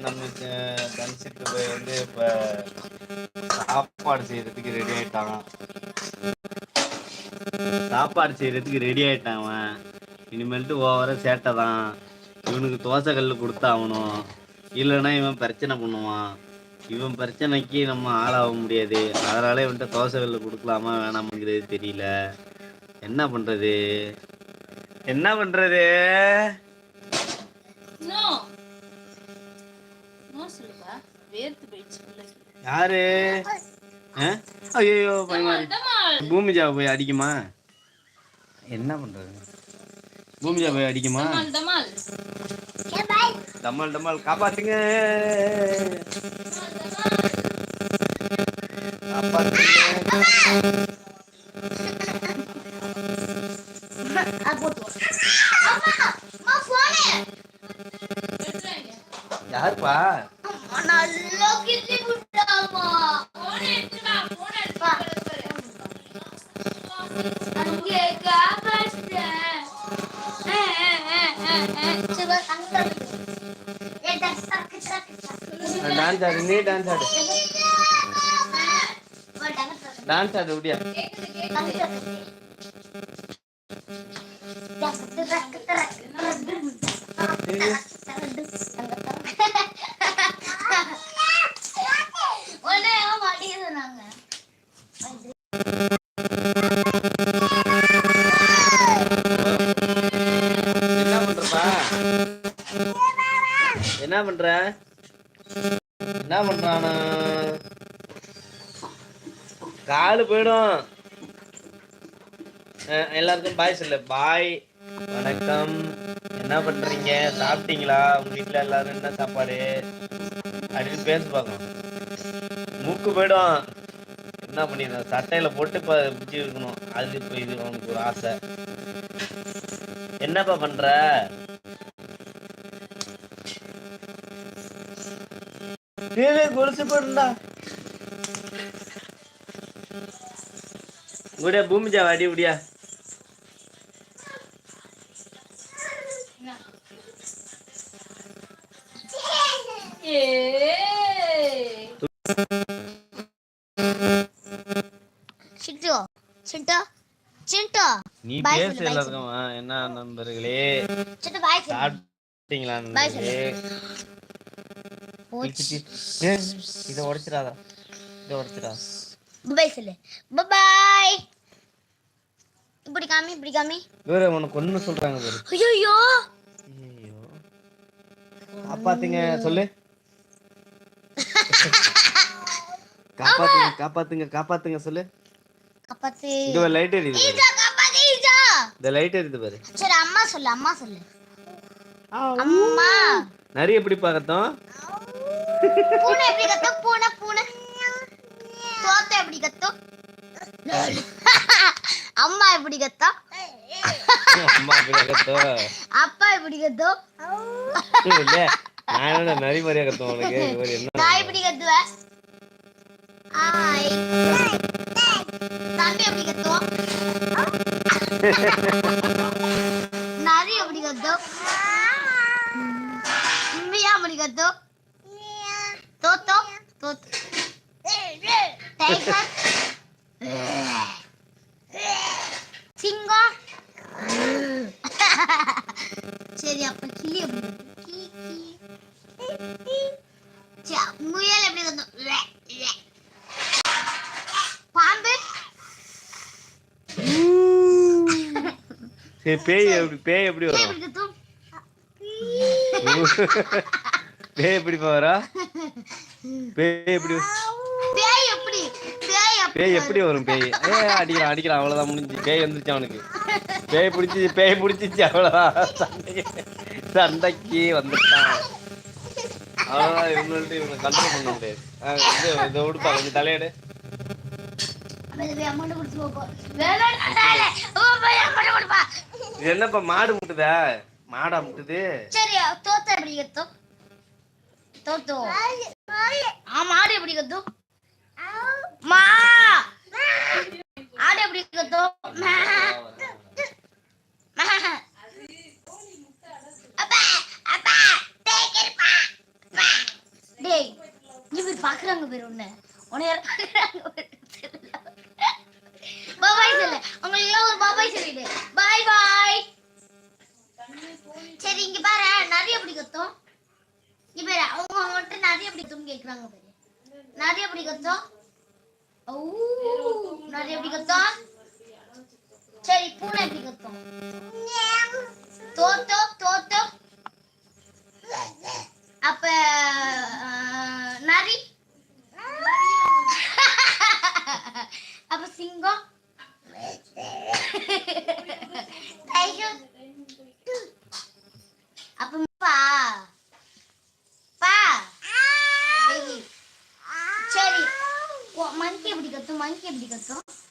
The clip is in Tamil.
நமக்கு தனிச்சிட்டு போய் வந்து இப்ப சாப்பாடு செய்யறதுக்கு ரெடி ஆயிட்டான். சாப்பாடு செய்யறதுக்கு ரெடி ஆயிட்டான் அவன். இனிமேல்ட்டு ஓவரா சேட்டைதான். இவனுக்கு தோசை கல் கொடுத்தாகணும். இல்லைன்னா இவன் பிரச்சனை பண்ணுவான். இவன் பிரச்சனைக்கு நம்ம ஆளாக முடியாது. அதனால இவன்கிட்ட தோசை கல் கொடுக்கலாமா வேணாமாங்கிறது தெரியல. என்ன பண்றது? என்ன பண்றது? சொல்லுப்பா வேர்த்து போயிடுச்சு யாரு? ஐயோ பயமா போய் அடிக்குமா? என்ன பண்றது? பூமிஜா போய் அடிக்குமா? டமால் டமால் காப்பாத்துங்க. காப்பாத்துங்க. யாருப்பா? டான்ஸ் ஆடு நீ டான்ஸ் ஆடு. டான்ஸ் ஆடு என்ன பண்ற? என்ன பண்றானா? காலு போயிடும். அஹ், எல்லாருக்கும் பாய் சொல்லு. பாய் வணக்கம். என்ன பண்றீங்க? சாப்பிட்டீங்களா? உங்க வீட்டுல எல்லாரும் என்ன சாப்பாடு? அப்படின்னு பேசி பார்க்கணும். மூக்கு போயிடும். என்ன பண்ணிடுறேன் சட்டையில போட்டு இப்ப பிடிச்சி இருக்கணும். அது இப்ப இது உனக்கு ஒரு ஆசை. என்னப்பா பண்ற? ஏலே கொலுசு போடுண்டா முடியா பூமிஜா முடியா ஏய் சிட்டு சிட்டு சிட்டு நீ பேசு எல்லாருக்கும் என்ன நண்பர்களே? சிட்டு பாய் சாப்பிட்டீங்களா நண்பர்களே? போச்சு. ஏ, இதை உடைச்சிடாதா. இதை உடைச்சிடா பாய் சொல்லு. பாய் இப்படி காமி இப்படி காமி. இவரு உனக்கு ஒண்ணு சொல்றாங்க பாரு. ஐயோ ஐயோ காப்பாத்துங்க சொல்லு. காப்பாத்துங்க காப்பாத்துங்க காப்பாத்துங்க சொல்லு. காப்பாத்து. லைட் எரியுது. ஈஜா காப்பாத்து ஈஜா. இந்த லைட் எரியுது பாரு. சரி அம்மா சொல்லு அம்மா சொல்லு. அம்மா. நிறைய எப்படி பார்க்கட்டும் பூனை எப்படி கத்தும் பூனை பூனை தோத்த எப்படி கத்தும் அம்மா எப்படி கத்தும் அம்மா எப்படி கத்தோம் அப்பா எப்படி இல்ல நான் என்ன நிறைய மாதிரியா கத்தோம் உனக்கு இவர் என்ன நான் எப்படி கத்துவேன் ஆய் தம்பி எப்படி கத்துவோம் நரி எப்படி கத்தும் மியா எப்படி கத்தும் தோத்தோ தோத்தோ டைகர் சிங்கம் சரி அப்ப கிளி? கீ, கீ. முயல் எப்படி உவ்வே. பாம்பு சரி பேய் எப்படி பேய் எப்படி வரும் பேய் எப்படி வரா பேய் எப்படி பேய் எப்படி? பேய் வரும் பேய்? ஏ அடிக்கிறான் அடிக்கிறான் அவ்வளவுதான் முடிஞ்சு பேய் வந்துருச்சு அவனுக்கு. பேய் பிடிச்சி பேய் பிடிச்சிச்சு அவ்வளவுதான். சண்டைக்கு வந்துட்டான். அவ்வளவுதான் இவங்கள்ட்ட இவனை கண்ட்ரோல் பண்ண முடியாது. இது இதை விடுப்பா கொஞ்சம் தலையெடு. என்னப்பா மாடு முட்டுதா? மாடா முட்டுது. சரி தோத்த எப்படி கத்தும் தோத்தோ ஆ மாடு எப்படி கத்தும்? மா. ஆடு எப்படி கத்தும்? டேய் இவர் பாக்குறாங்க பேர் உன்னை. உன்னை யாரும் பாய் சொல்லு. உங்களுக்கு ஒரு பாய் சொல்லிடு. பாய் பாய் சரி இங்க பாரு நிறைய பிடிக்கத்தும் இப்ப அவங்க மட்டும் நிறைய எப்படி கத்தும் கேக்குறாங்க பாரு. நிறைய எப்படி கத்தும் ஓ நிறைய எப்படி கத்தும் சரி பூனை எப்படி கத்தும்? தோத்தோ தோத்தோ அப்ப அஹ், நரி அப்ப சிங்கம் tiger. அப்ப பா பா சரி. சரி மங்கி எப்படி கத்தும் மங்கி எப்படி கத்தும்